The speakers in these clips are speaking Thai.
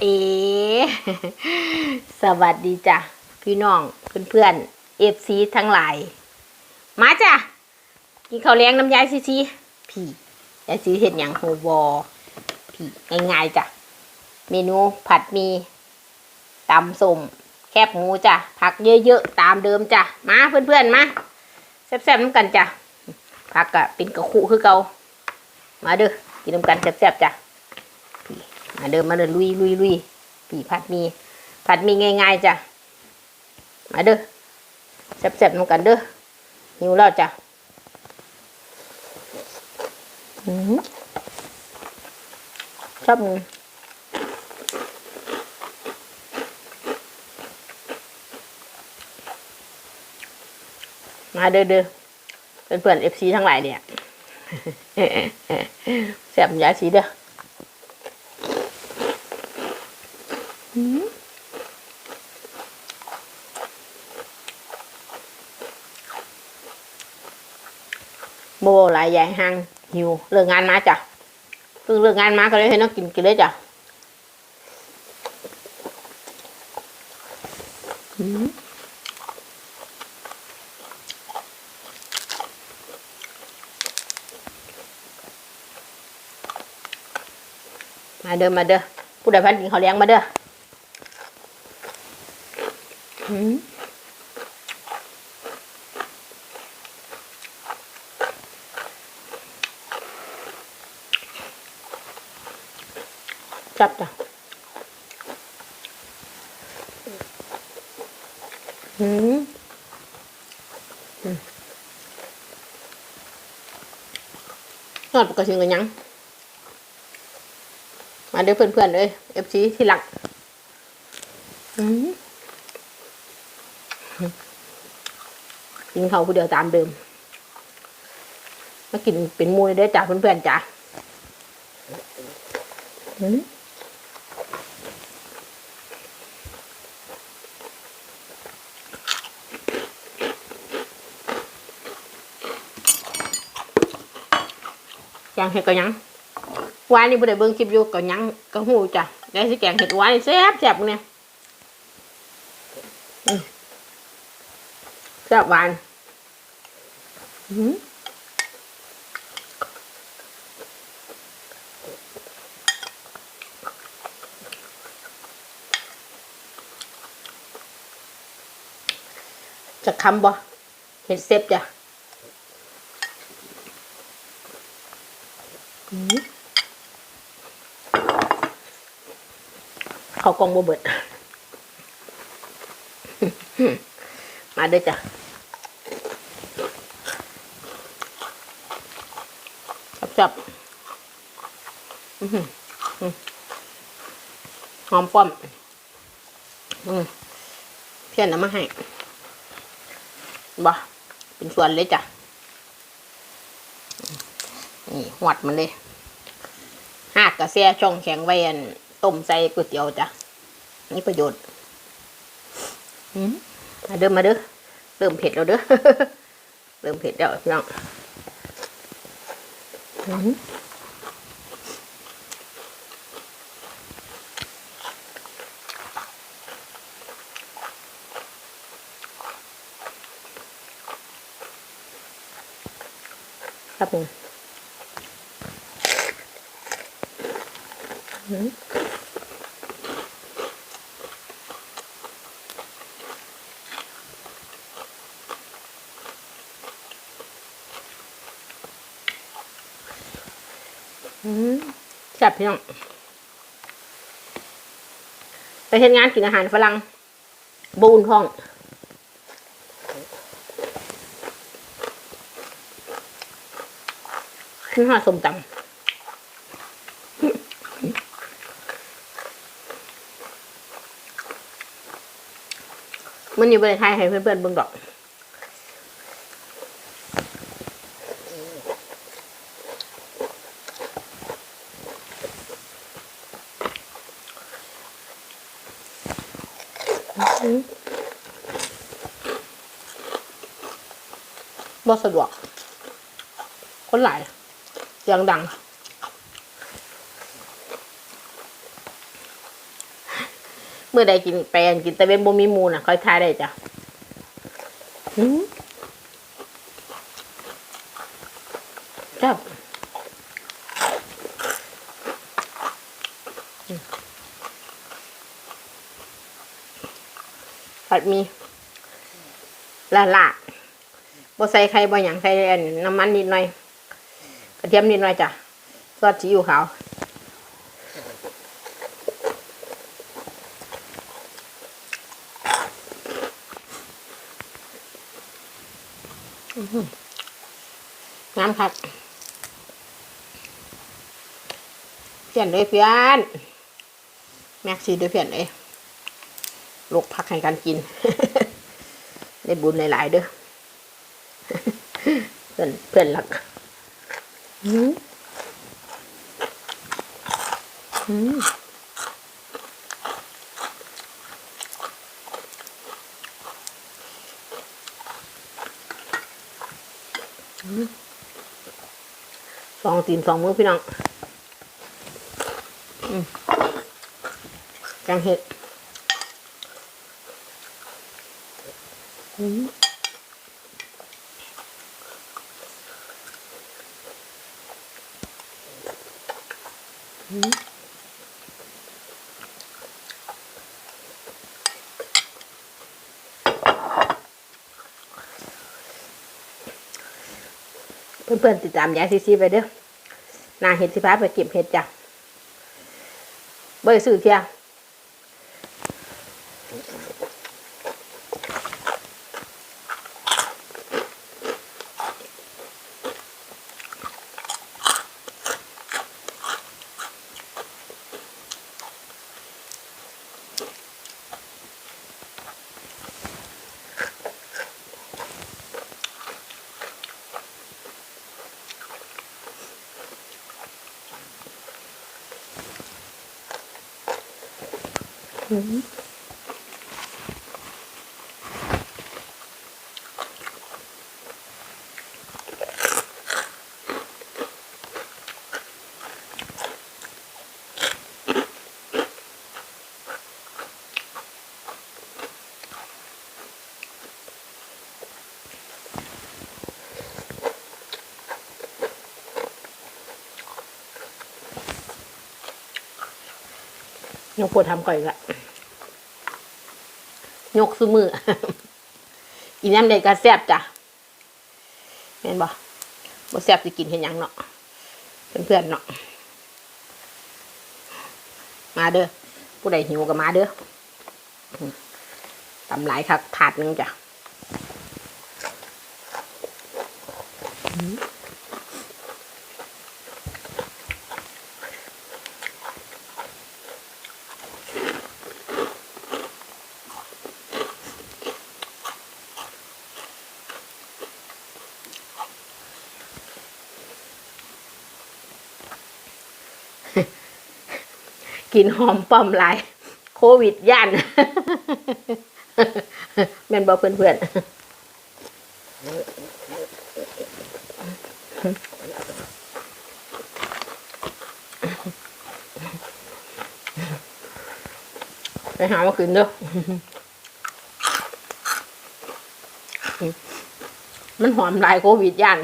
เอ สวัสดีจ้ะ พี่น้องเพื่อนๆเอฟซีทั้งหลาย มาจ้ะ กินข้าวแรงน้ำยายซีซีพี่ยายซีเห็ดอย่างโฮวอพี่ง่ายๆจ้ะ เมนูผัดหมีตำส้มแคบหมูจ้ะ ผักเยอะๆ ตามเดิมจ้ะ มาเพื่อนๆ มาแซ่บๆน้ำกันจ้ะ ผักกะเป็นกระคุคือเกามาเด้อกินน้ำกันแซ่บๆจ้ะ เดินมาเดินลุยลุยลุยปีผัดมีผัดมีง่ายๆจ้ะมาเด้อแซ่บๆน้ำกันเด้อหิวแล้วจ้ะชอบมึงมาเด้อเด้อเป็นเพื่อนเอฟซีทั้งหลายเนี่ยแซ่บยาสีเด้อ โบหลายใหญ่ห้างหิวเลิกงานมาจ้ะเพิ่งเลิกงานมาก็เลยให้น้องกินกินเลยจ้ะมาเด้อมาเด้อผู้ใดพันกินเขาเลี้ยงมาเด้ออื จับจ้ะอืมอืมนอดปกติกันยัง มาเด้อเพื่อนๆเลยเอฟซีที่หลักอืมกินเขาผู้เดียวตามเดิม มากินเป็นมูเลยเด้จ้าเพื่อนๆจ้าอืม งเห็ดก็ยังวานนี่บ่ได้เบิ่งคลิปอยู่ก็ยังก็หูจ้ะได้สิแกงเห็ดวานแซ่บแซ่บเนี่ยแซ่บหวานอืมจะคำบ่เห็ดเซฟจ้ะ เขากองบ่เบิด มาเด้อจ้ะจับๆอื้อหือหือหอมป้อมอืมเพี้ยนเอามาให้บ่เป็นส่วนเลยจ้ะ นี่หวัดมันเลยหากกระเสียช่องแข็งไว้อัน ต้มใส่ก๋วยเตี๋ยวจ้ะนี่ประโยชน์อืมาเด้อมาเด้อเริ่มเผ็ดแล้วเด้อเริ่มเผ็ดแล้วพี่น้องอืมครับผมอื แซ่บพี่น้อง ไปเฮ็ดงานกินอาหารฝรั่งบูนท้อง ขึ้นหอดสมตำมันอยู่บนไทยให้เพื่อนๆเบิ่งดอก บ่สะดวก คนหลายเสียงดัง เมื่อใดกินแปลนกินแต่เว้นบ่มีมูน่ะค่อยทายได้จ้ะจับผัดมีละละ บ่ใส่ไข่บ่หยังใส่อันน้ำมันนิดหน่อยกระเทียมนิดหน่อยจ้ะซอสซีอิ๊วขาวน้ำผัดเปลี่ยนเลยเพื่อนแม็กซี่ด้วยเพื่อนเลยลูกพักให้กันกิน ได้บุญหลายๆเด้อ พื่อนเพื่อนรักอืมอืมสองตีนสองมือพี่น้องอืมแกงเห็ดอื เพื่อนๆติดตามยายซีซีไปเด้อนาเห็ดสิพาไปเก็บเห็ดจ้ะเบอร์สื่อเที่ย ยกปวดทำก่อนอีกละ ยกซื้อมืออีน้ำเด็กก็แซ่บจ้ะเห็นบ่บ่แซ่บจะกินเห็นยังเนาะเพื่อนๆเนาะมาเด้อผู้ใดหิวก็มาเด้อตำหลายคักถาดหนึงจ้ะ กินหอมป้อมหลาย โควิดย่านแม่นบอกเพื่อนๆ ไปหามาคืนเด้อมันหอมลายโควิดย่าน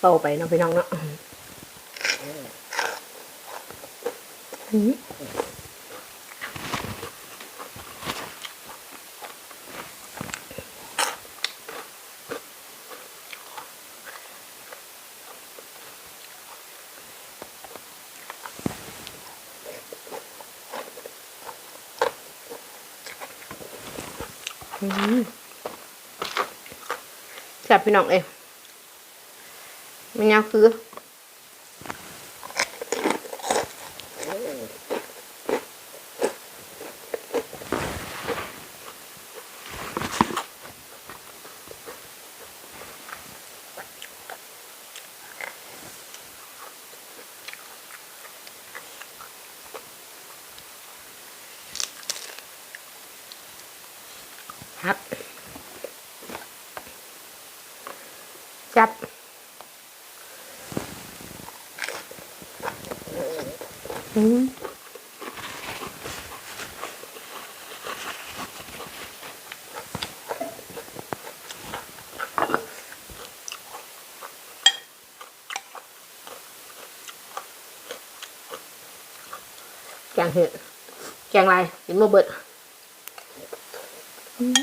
โตไปเนาะพี่น้องเนาะอืมอืมแซ่บพี่น้องเอ้ย มันยังคือครับอื งเห็ดแกงอะไรกินโมเบิดอืม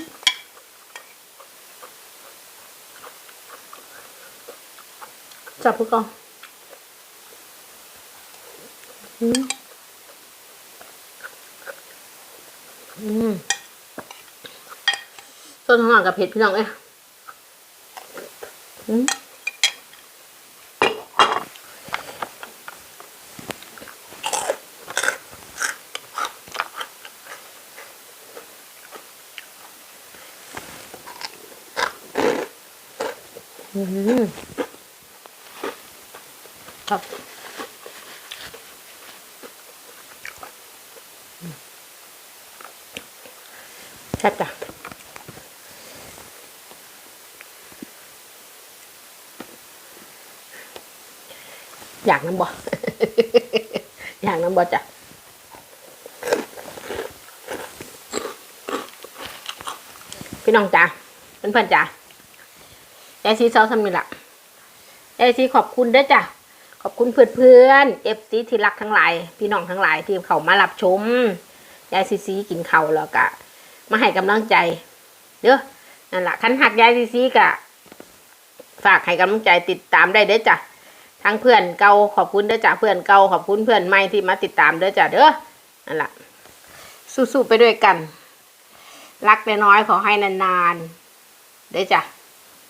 จับพวกกองอืมอืมต้นหอมกับเผ็ดพี่น้องเอ้ยอืม แซ่จ้ะอยากน้ำบ่อยากน้ำบ่จ้ะพี่น้องจ้ะเพื่อนๆจ้ะยายซีซอสมีละยายซีขอบคุณด้อจ้ะขอบคุณเพื่อนๆเอฟซีที่รักทั้งหลาย พี่น้องทั้งหลายที่เขามารับชมยายซีซีกินเขาแล้วก็ มาให้กำลังใจเด้อนั่นแหละคันหักยายซีซีกะ ฝากให้กำลังใจติดตามได้เด้อจ้ะทั้งเพื่อนเก่าขอบคุณเด้อจ้ะเพื่อนเก่าขอบคุณเพื่อนใหม่ที่มาติดตามเด้อจ้ะเด้อนั่นแหละสู้ๆไปด้วยกัน รักน้อยๆขอให้นานๆเด้อจ้ะ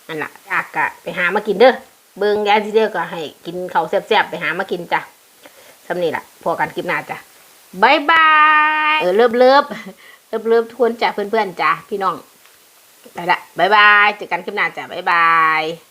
นั่นแหละอยากกะไปหามากินเด้อเบิ่งยายซีเด้อก็ให้กินเขาแซ่บๆไปหามากินจ้ะสำนี่ล่ะพอกันคลิปหน้าจ้ะบายบายเออเลิฟเลิฟ เริ่มเริ่มทวนจ้ะเพื่อนๆจ้ะพี่น้องไปละบายบายเจอกันคลิปหน้าจ้ะบายบาย